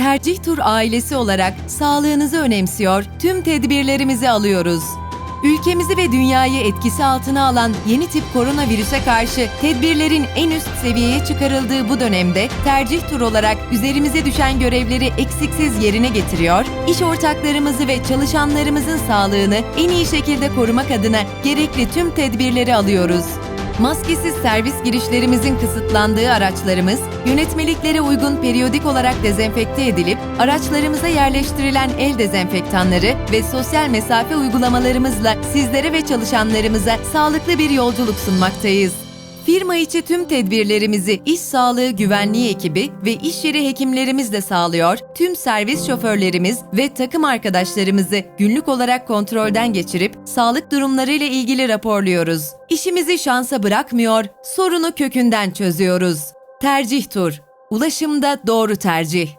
Tercih Tur ailesi olarak sağlığınızı önemsiyor, tüm tedbirlerimizi alıyoruz. Ülkemizi ve dünyayı etkisi altına alan yeni tip koronavirüse karşı tedbirlerin en üst seviyeye çıkarıldığı bu dönemde tercih tur olarak üzerimize düşen görevleri eksiksiz yerine getiriyor, iş ortaklarımızı ve çalışanlarımızın sağlığını en iyi şekilde korumak adına gerekli tüm tedbirleri alıyoruz. Maskesiz servis girişlerimizin kısıtlandığı araçlarımız, yönetmeliklere uygun periyodik olarak dezenfekte edilip, araçlarımıza yerleştirilen el dezenfektanları ve sosyal mesafe uygulamalarımızla sizlere ve çalışanlarımıza sağlıklı bir yolculuk sunmaktayız. Firma içi tüm tedbirlerimizi iş sağlığı güvenliği ekibi ve iş yeri hekimlerimiz de sağlıyor, tüm servis şoförlerimiz ve takım arkadaşlarımızı günlük olarak kontrolden geçirip sağlık durumlarıyla ilgili raporluyoruz. İşimizi şansa bırakmıyor, sorunu kökünden çözüyoruz. Tercih tur. Ulaşımda doğru tercih.